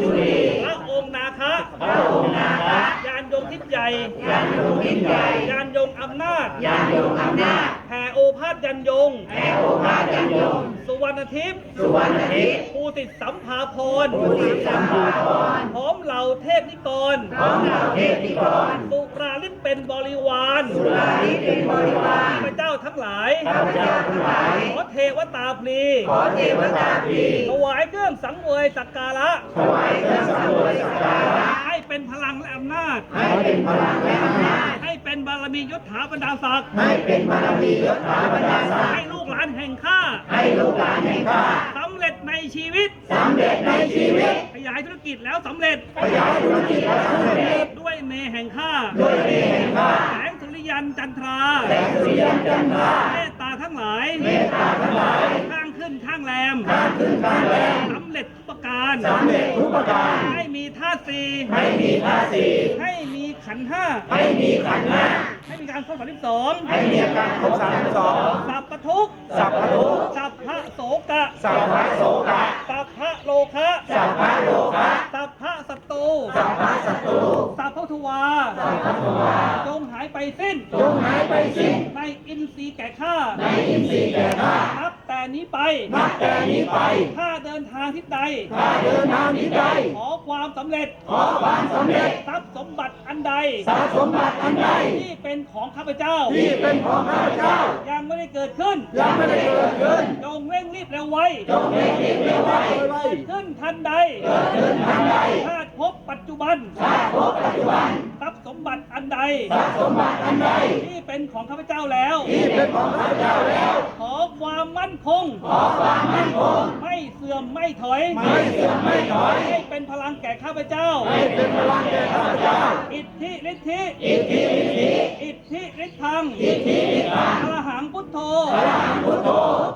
จุลีพระองค์นาคะพระองค์นาคะยานยงทิพย์ใหญ่ยานยงยิ่งใหญ่ยานยงอำนาจยานยงอำนาจแผ่โอภาสยันยงแผ่โอภาสยันยง สุวรรณทิพย์สุวรรณทิพย์ภูสิทธิสัมภาพรผู้สิทธิสัมภาพรพร้อมเหล่าเทพนิกรพร้อมเหล่าเทพนิกรสุราลิศเป็นบริวารสุราริเป็นบริวารข้าพเจ้า ทั้งหลาย ข้าพเจ้าทั้งหลาย ขอเทวตาพลีขอเทวตาพรีถวายเครื่องสังเวยสักการะ ถวายเครื่องสังเวยสักการะ ให้เป็นพลังและอำนาจ ให้เป็นพลังและอำนาจ ให้เป็นบารมียศถาบรรดาศักดิ์ ให้เป็นบารมียศถาบรรดาศักให้ดิ์ลูกหลานแห่งข้า ให้ลูกหลานแห่งข้าสำเร็จในชีวิต สำเร็จในชีวิต ขยายธุรกิจแล้วสำเร็จ ขยายธุรกิจและสำเร็จ ด้วยเมแห่งข้า ด้วยเมตแห่งข้าแสงสุริ ยันจันทราแสงสุริยันจันทราเมตตาทั้งหลายเมตตาทั้งหลายข้างขึ้นข้างแรมข้าขึ้นข้างแรมสำเร็จทุกประการสำเร็จทุกประการให้มีท่าตุสี่ให้มีท่าสี่ให้มีขันธ์ห้าให้มีขันธ์ห้าให้มีการครบสามสิบสองให้มีอาการครบสามสิบสองสัพพทุกข์สัพพทุกข์สัพพะโสกะสัพพะโสกะสัพพะโลคะสัพพะโลภะสัพพะสัตตูสัพพะสัตตูสัพพะทวาสัพพะทวาจงหายไป สิ้น จงหายไปสิ้น ในอินทรีย์แก่ข้า ในอินทรีย์แก่ข้า นับแต่นี้ไป นับแต่นี้ไปถ้าเดินทางทิศใดถ้าเดินทางนี้ใด ขอความสำเร็จ ขอความสำเร็จ ทรัพย์สมบัติอันใด ทรัพย์สมบัติอันใด ที่เป็นของข้าพเจ้า ที่เป็นของข้าพเจ้า ยังไม่ได้เกิดขึ้น ยังไม่ได้เกิดขึ้น จงเร่งรีบเร็วไว้จงเร่งรีบเร็วไว้เกิดขึ้นทันใด เกิดขึ้นทันใดชาติภพปัจจุบันชาติภพปัจจุบันทรัพย์สม บัติอันใดทรัพย์สมบัติอันใด ที่เป็นของข้าพเจ้าแล้ว ที่เป็นของข้าพเจ้าแล้ว ขอความมั่นคง ขอความมั่นคง ไม่เสื่อมไม่ถอย ไม่เสื่อมไม่ถอย ให้เป็นพลังแก่ข้าพเจ้า ให้เป็นพลังแก่ข้าพเจ้า อิทธิฤทธิอิทธิฤทธิอิทธิฤทธังอิทธิฤทธังอรหังพุทโธอรหังพุทโธ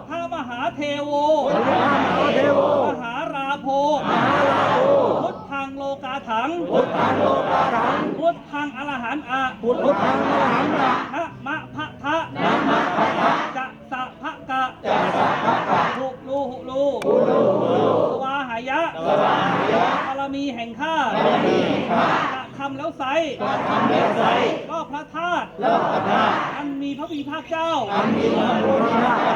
พระมหาเทโวพระมหาเทโวมหาราโพมหาราโภพุทธังโลกาถังพุทธังโลกาถัง พุทธังอรหันต์อะพุทธังอรหังตะทะมะพะทะนะมะพะทะจะสะพะกะจะสัพพะกะหุลูหุลูหุลูหุลูสวาหายะสวาหายะบารมีแห่งข้าบารมีแห่งข้าจะทำแล้วไซกระทำแล้วใสก็พระธาตุเลิกกระทาอันมีพระวิภาคเจ้า อันมีพระพุทธ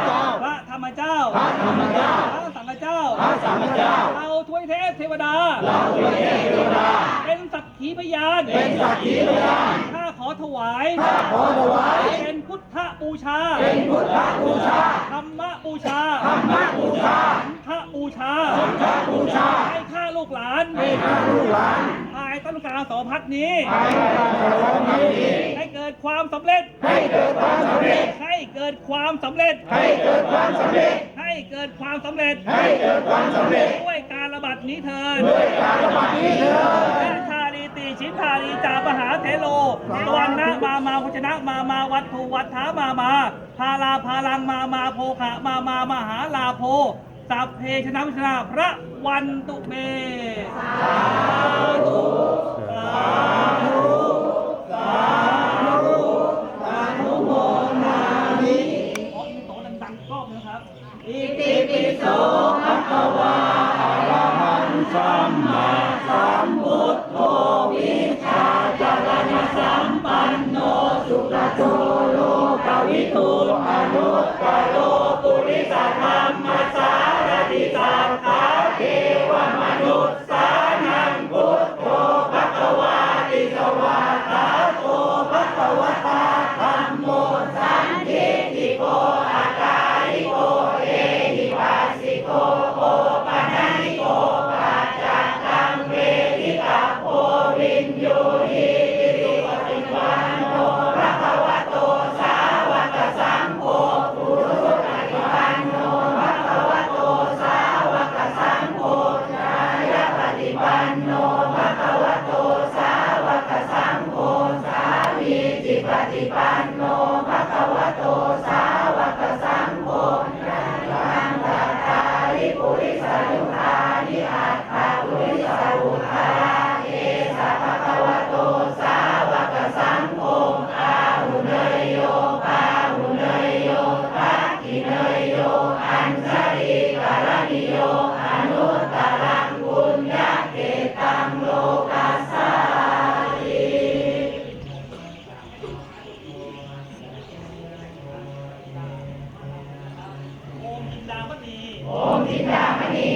เจ้า พระธรรมเจ้า พระธรรมเจ้า พระสังฆเจ้า พระสังฆเจ้า เราทวยเทพเทวดา เราเป็นเทวดา เป็นสักขีพยานเป็นสักขีพยานข้าขอถวายข้าขอถวาย เป็นพุทธบูชา เป็นพุทธบูชาธรรมบูชาธรรมบูชาพระบูชาสังฆบูชาให้ข้าลูกหลานให้ข้าลูกหลานภายต้นกลางสองพัดนี้ภายในการกระทำนี้ให้เกิดความสำเร็จ ให้เกิดความสำเร็จ ให้เกิดความสำเร็จ ให้เกิดความสำเร็จ ให้เกิดความสำเร็จ ให้เกิดความสำเร็จ ดนี้เถิดด้วยการระบาดนี้เถิดและชาลีติชิทาลีจามหาเทโลตวันนะมามาพชนะมามาวัตถุวัฏฐามามาพาลาพาลังมามาโภคะมามามหาลาโภสัพเพชนะวิชนะพระวันตุเมสาธุสาธุสาธุสาธุโมนามิขออินโตดังๆรอบนึงครับอิติปิโส นุตตโรปุริสธรรมสารติสัทธาเทวมนุษย์สานังพุทโธภควาติสวาตาโตภควตา ดามณี โอมจินดามณี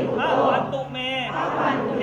อุโตสัพพันตุเม